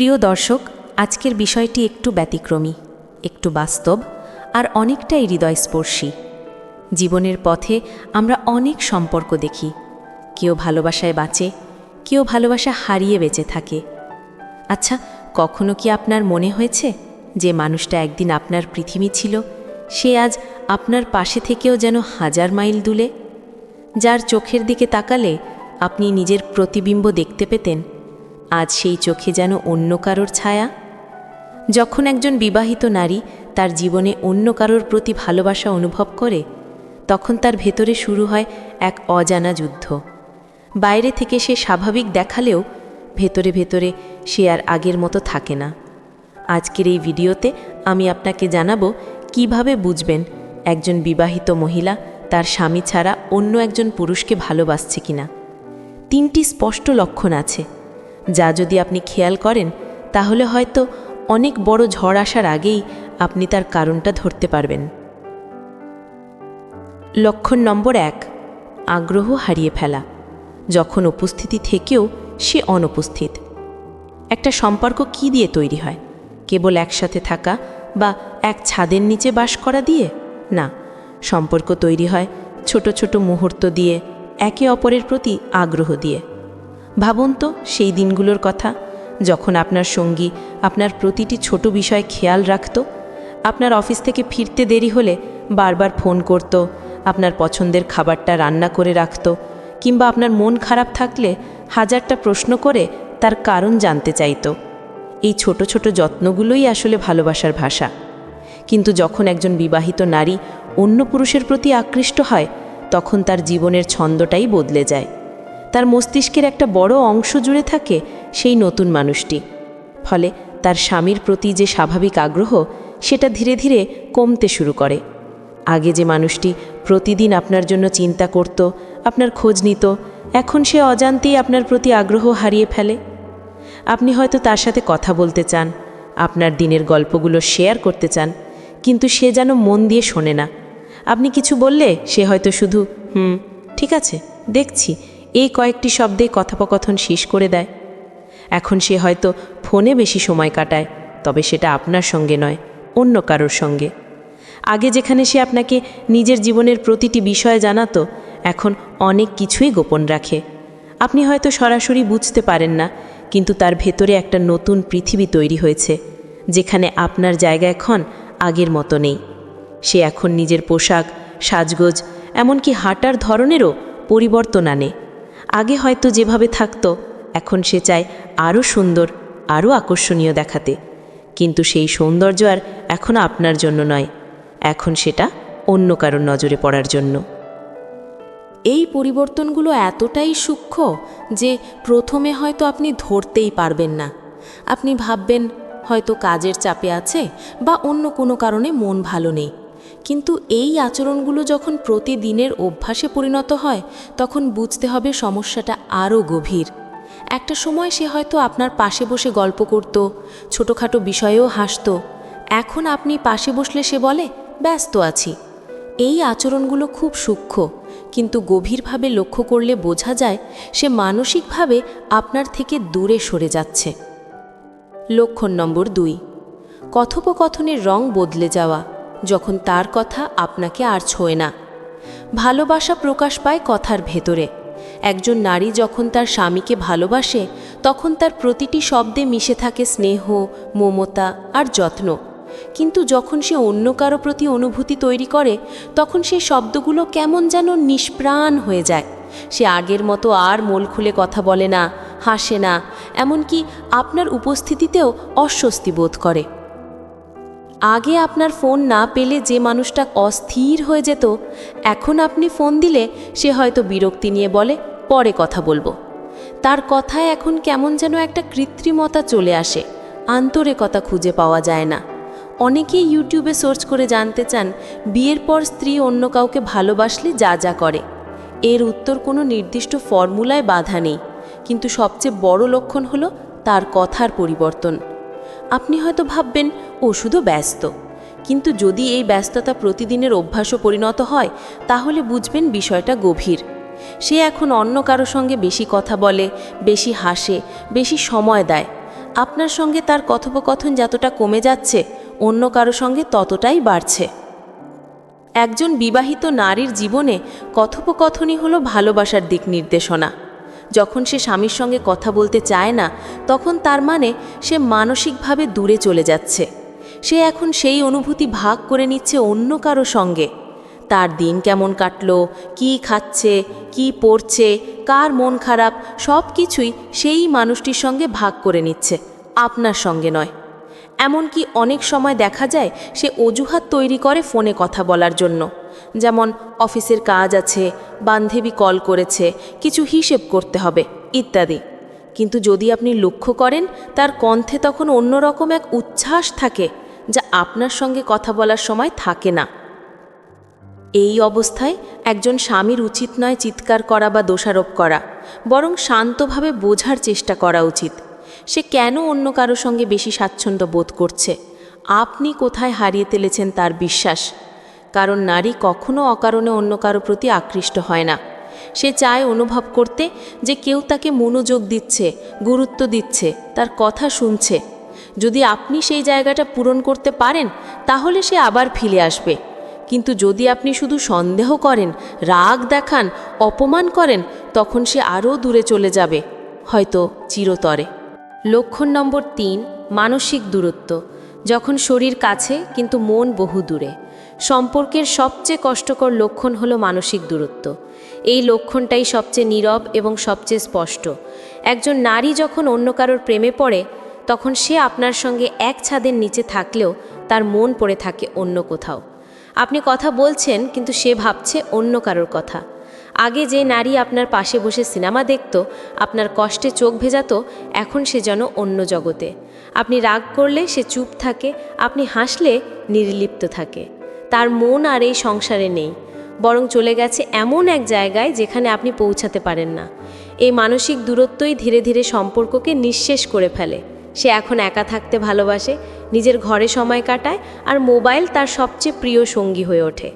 প্রিয় দর্শক, আজকের বিষয়টি একটু ব্যতিক্রমী, একটু বাস্তব আর অনেকটাই হৃদয়স্পর্শী। জীবনের পথে আমরা অনেক সম্পর্ক দেখি। কেউ ভালোবাসায় বাঁচে, কেউ ভালোবাসা হারিয়ে বেঁচে থাকে। আচ্ছা কখনো কি আপনার মনে হয়েছে যে মানুষটা একদিন আপনার পৃথিবী ছিল, সে আজ আপনার পাশে থেকেও যেন হাজার মাইল দূলে যার চোখের দিকে তাকালে আপনি নিজের প্রতিবিম্ব দেখতে পেতেন আজ সেই চোখে যেন অন্য কারোর ছায়া। যখন একজন বিবাহিত নারী তার জীবনে অন্য কারোর প্রতি ভালোবাসা অনুভব করে, তখন তার ভেতরে শুরু হয় এক অজানা যুদ্ধ। বাইরে থেকে সে স্বাভাবিক দেখালেও ভেতরে ভেতরে সে আর আগের মতো থাকে না। আজকের এই ভিডিওতে আমি আপনাকে জানাব কীভাবে বুঝবেন একজন বিবাহিত মহিলা তার স্বামী ছাড়া অন্য একজন পুরুষকে ভালোবাসছে কিনা। তিনটি স্পষ্ট লক্ষণ আছে। যা যদি আপনি খেয়াল করেন, তাহলে হয়তো অনেক বড় ঝড় আসার আগেই আপনি তার কারণটা ধরতে পারবেন। লক্ষণ নম্বর এক, আগ্রহ হারিয়ে ফেলা। যখন উপস্থিতি থেকেও সে অনুপস্থিত। একটা সম্পর্ক কি দিয়ে তৈরি হয়? কেবল একসাথে থাকা বা এক ছাদের নিচে বাস করা দিয়ে? না, সম্পর্ক তৈরি হয় ছোট ছোট মুহূর্ত দিয়ে, একে অপরের প্রতি আগ্রহ দিয়ে। ভাবুন তো সেই দিনগুলোর কথা। যখন আপনার সঙ্গী আপনার প্রতিটি ছোট বিষয় খেয়াল রাখত, আপনার অফিস থেকে ফিরতে দেরি হলে বারবার ফোন করত, আপনার পছন্দের খাবারটা রান্না করে রাখত, কিংবা আপনার মন খারাপ থাকলে হাজারটা প্রশ্ন করে তার কারণ জানতে চাইত। এই ছোট ছোট যত্নগুলোই আসলে ভালোবাসার ভাষা। কিন্তু যখন একজন বিবাহিত নারী অন্য পুরুষের প্রতি আকৃষ্ট হয়, তখন তার জীবনের ছন্দটাই বদলে যায়। তার মস্তিষ্কের একটা বড় অংশ জুড়ে থাকে সেই নতুন মানুষটি। ফলে তার স্বামীর প্রতি যে স্বাভাবিক আগ্রহ, সেটা ধীরে ধীরে কমতে শুরু করে। আগে যে মানুষটি প্রতিদিন আপনার জন্য চিন্তা করত, আপনার খোঁজ নিত, এখন সে অজান্তেই আপনার প্রতি আগ্রহ হারিয়ে ফেলে। আপনি হয়তো তার সাথে কথা বলতে চান, আপনার দিনের গল্পগুলো শেয়ার করতে চান, কিন্তু সে যেন মন দিয়ে শোনে না। আপনি কিছু বললে সে হয়তো শুধু, হুম, ঠিক আছে, দেখছি। এই কয়েকটি শব্দে কথোপকথন শেষ করে দেয়। এখন সে হয়তো ফোনে বেশি সময় কাটায়, তবে সেটা আপনার সঙ্গে নয়, অন্য কারোর সঙ্গে। আগে যেখানে সে আপনাকে নিজের জীবনের প্রতিটি বিষয় জানাতো, এখন অনেক কিছুই গোপন রাখে। আপনি হয়তো সরাসরি বুঝতে পারেন না, কিন্তু তার ভেতরে একটা নতুন পৃথিবী তৈরি হয়েছে, যেখানে আপনার জায়গা এখন আগের মতো নেই। সে এখন নিজের পোশাক, সাজগোজ, এমনকি হাঁটার ধরনেরও পরিবর্তন আনে। আগে হয়তো যেভাবে থাকতো, এখন সে চায় আরও সুন্দর, আরও আকর্ষণীয় দেখাতে। কিন্তু সেই সৌন্দর্য আর এখন আপনার জন্য নয়। এখন সেটা অন্য কারোর নজরে পড়ার জন্য। এই পরিবর্তনগুলো এতটাই সূক্ষ্ম যে প্রথমে হয়তো আপনি ধরতেই পারবেন না। আপনি ভাববেন, হয়তো কাজের চাপে আছে বা অন্য কোনো কারণে মন ভালো নেই। কিন্তু এই আচরণগুলো যখন প্রতিদিনের অভ্যাসে পরিণত হয়, তখন বুঝতে হবে সমস্যাটা আরও গভীর। একটা সময় সে হয়তো আপনার পাশে বসে গল্প করত, ছোটোখাটো বিষয়েও হাসত। এখন আপনি পাশে বসলে সে বলে, ব্যস্ত আছি। এই আচরণগুলো খুব সূক্ষ্ম, কিন্তু গভীরভাবে লক্ষ্য করলে বোঝা যায় সে মানসিকভাবে আপনার থেকে দূরে সরে যাচ্ছে। লক্ষণ নম্বর দুই, কথোপকথনের রং বদলে যাওয়া। যখন তার কথা আপনাকে আর ছোঁয় না। ভালোবাসা প্রকাশ পায় কথার ভেতরে। একজন নারী যখন তার স্বামীকে ভালোবাসে, তখন তার প্রতিটি শব্দে মিশে থাকে স্নেহ, মমতা আর যত্ন। কিন্তু যখন সে অন্য কারও প্রতি অনুভূতি তৈরি করে, তখন সেই শব্দগুলো কেমন যেন নিষ্প্রাণ হয়ে যায়। সে আগের মতো আর মোল খুলে কথা বলে না, হাসে না, এমনকি আপনার উপস্থিতিতেও অস্বস্তি বোধ করে। আগে আপনার ফোন না পেলে যে মানুষটা অস্থির হয়ে যেত, এখন আপনি ফোন দিলে সে হয়তো বিরক্তি নিয়ে বলে, পরে কথা বলব। তার কথায় এখন কেমন যেন একটা কৃত্রিমতা চলে আসে, আন্তরিকতা খুঁজে পাওয়া যায় না। অনেকেই ইউটিউবে সার্চ করে জানতে চান, বিয়ের পর স্ত্রী অন্য কাউকে ভালোবাসলে যা যা করে। এর উত্তর কোনো নির্দিষ্ট ফর্মুলায় বাধা নেই, কিন্তু সবচেয়ে বড় লক্ষণ হলো তার কথার পরিবর্তন। আপনি হয়তো ভাববেন ও শুধু ব্যস্ত। কিন্তু যদি এই ব্যস্ততা প্রতিদিনের অভ্যাসও পরিণত হয়, তাহলে বুঝবেন বিষয়টা গভীর। সে এখন অন্য কারও সঙ্গে বেশি কথা বলে, বেশি হাসে, বেশি সময় দেয়। আপনার সঙ্গে তার কথোপকথন যতটা কমে যাচ্ছে, অন্য কারও সঙ্গে ততটাই বাড়ছে। একজন বিবাহিত নারীর জীবনে কথোপকথনই হলো ভালোবাসার দিক নির্দেশনা। যখন সে স্বামীর সঙ্গে কথা বলতে চায় না, তখন তার মানে সে মানসিকভাবে দূরে চলে যাচ্ছে। সে এখন সেই অনুভূতি ভাগ করে নিচ্ছে অন্য কারও সঙ্গে। তার দিন কেমন কাটলো, কি খাচ্ছে, কি পড়ছে, কার মন খারাপ সব কিছুই সেই মানুষটির সঙ্গে ভাগ করে নিচ্ছে, আপনার সঙ্গে নয়। এমনকি অনেক সময় দেখা যায় সে অজুহাত তৈরি করে ফোনে কথা বলার জন্য। যেমন, অফিসের কাজ আছে, বান্ধবী কল করেছে, কিছু হিসেব করতে হবে, ইত্যাদি। কিন্তু যদি আপনি লক্ষ্য করেন, তার কণ্ঠে তখন অন্যরকম এক উচ্ছ্বাস থাকে, যা আপনার সঙ্গে কথা বলার সময় থাকে না। এই অবস্থায় একজন স্বামীর উচিত নয় চিৎকার করা বা দোষারোপ করা, বরং শান্তভাবে বোঝার চেষ্টা করা উচিত। সে কেন অন্য কারও সঙ্গে বেশি স্বাচ্ছন্দ্য বোধ করছে? আপনি কোথায় হারিয়ে তেলেছেন তার বিশ্বাস? কারণ নারী কখনো অকারণে অন্য কারও প্রতি আকৃষ্ট হয় না। সে চায় অনুভব করতে যে কেউ তাকে মনোযোগ দিচ্ছে, গুরুত্ব দিচ্ছে, তার কথা শুনছে। যদি আপনি সেই জায়গাটা পূরণ করতে পারেন, তাহলে সে আবার ফিরে আসবে। কিন্তু যদি আপনি শুধু সন্দেহ করেন, রাগ দেখান, অপমান করেন, তখন সে আরও দূরে চলে যাবে, হয়তো চিরতরে। লক্ষণ নম্বর তিন, মানসিক দূরত্ব। যখন শরীর কাছে, কিন্তু মন বহু দূরে। সম্পর্কের সবচেয়ে কষ্টকর লক্ষণ হলো মানসিক দূরত্ব। এই লক্ষণটাই সবচেয়ে নীরব এবং সবচেয়ে স্পষ্ট। একজন নারী যখন অন্য কারোর প্রেমে পড়ে, তখন সে আপনার সঙ্গে এক ছাদের নিচে থাকলেও তার মন পড়ে থাকে অন্য কোথাও। আপনি কথা বলছেন, কিন্তু সে ভাবছে অন্য কারোর কথা। আগে যে নারী আপনার পাশে বসে সিনেমা দেখত, আপনার কষ্টে চোখ ভেজাতো, এখন সে যেন অন্য জগতে। আপনি রাগ করলে সে চুপ থাকে, আপনি হাসলে নির্লিপ্ত থাকে। তার মন আর এই সংসারে নেই। বরং চলে গেছে এমন এক জায়গায় যেখানে আপনি পৌঁছাতে পারেন না। এই মানসিক দূরত্বই ধীরে ধীরে সম্পর্ককে নিঃশেষ করে ফেলে। সে এখন একা থাকতে ভালোবাসে, নিজের ঘরে সময় কাটায় আর মোবাইল তার সবচেয়ে প্রিয় সঙ্গী হয়ে ওঠে।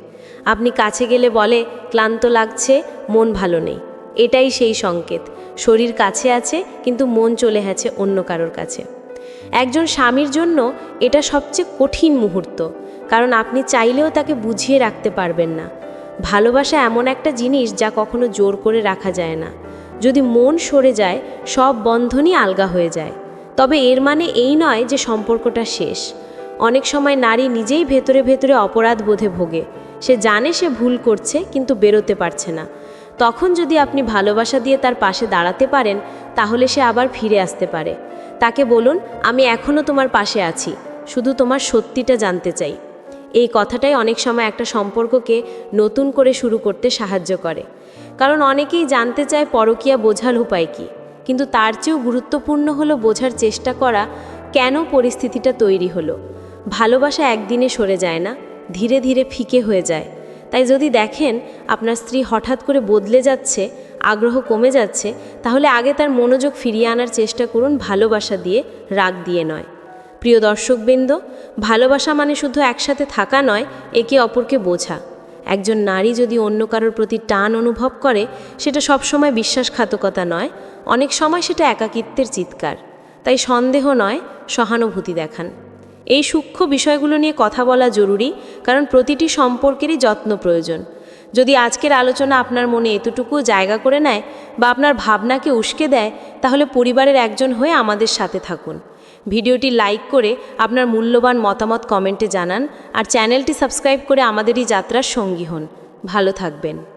আপনি কাছে গেলে বলে, ক্লান্ত লাগছে, মন ভালো নেই। এটাই সেই সংকেত। শরীর কাছে আছে, কিন্তু মন চলে গেছে অন্য কারোর কাছে। একজন স্বামীর জন্য এটা সবচেয়ে কঠিন মুহূর্ত, কারণ আপনি চাইলেও তাকে বুঝিয়ে রাখতে পারবেন না। ভালোবাসা এমন একটা জিনিস যা কখনো জোর করে রাখা যায় না। যদি মন সরে যায়, সব বন্ধনই আলগা হয়ে যায়। তবে এর মানে এই নয় যে সম্পর্কটা শেষ। অনেক সময় নারী নিজেই ভেতরে ভেতরে অপরাধ বোধে ভোগে। সে জানে সে ভুল করছে, কিন্তু বেরোতে পারছে না। তখন যদি আপনি ভালোবাসা দিয়ে তার পাশে দাঁড়াতে পারেন, তাহলে সে আবার ফিরে আসতে পারে। তাকে বলুন, আমি এখনও তোমার পাশে আছি। শুধু তোমার সত্যিটা জানতে চাই। এই কথাটাই অনেক সময় একটা সম্পর্ককে নতুন করে শুরু করতে সাহায্য করে। কারণ অনেকেই জানতে চায় পরকীয়া বোঝার উপায় কী। কিন্তু তার চেয়েও গুরুত্বপূর্ণ হলো বোঝার চেষ্টা করা, কেন পরিস্থিতিটা তৈরি হলো। ভালোবাসা একদিনে সরে যায় না ধীরে ধীরে ফিকে হয়ে যায়। তাই যদি দেখেন আপনার স্ত্রী হঠাৎ করে বদলে যাচ্ছে, আগ্রহ কমে যাচ্ছে, তাহলে আগে তার মনোযোগ ফিরিয়ে আনার চেষ্টা করুন ভালোবাসা দিয়ে, রাগ দিয়ে নয়। প্রিয় দর্শকবৃন্দ, ভালোবাসা মানে শুধু একসাথে থাকা নয়, একে অপরকে বোঝা। একজন নারী যদি অন্য কারোর প্রতি টান অনুভব করে, সেটা সবসময় বিশ্বাসঘাতকতা নয়, অনেক সময় সেটা একাকিত্বের চিৎকার। তাই সন্দেহ নয়, সহানুভূতি দেখান। এই সূক্ষ্ম বিষয়গুলো নিয়ে কথা বলা জরুরি, কারণ প্রতিটি সম্পর্কেরই যত্ন প্রয়োজন। যদি আজকের আলোচনা আপনার মনে এতটুকু জায়গা করে নেয় বা আপনার ভাবনাকে উস্কে দেয়, তাহলে পরিবারের একজন হয়ে আমাদের সাথে থাকুন। ভিডিওটি লাইক করে আপনার মূল্যবান মতামত কমেন্টে জানান আর চ্যানেলটি সাবস্ক্রাইব করে আমাদেরই যাত্রার সঙ্গী হন। ভালো থাকবেন।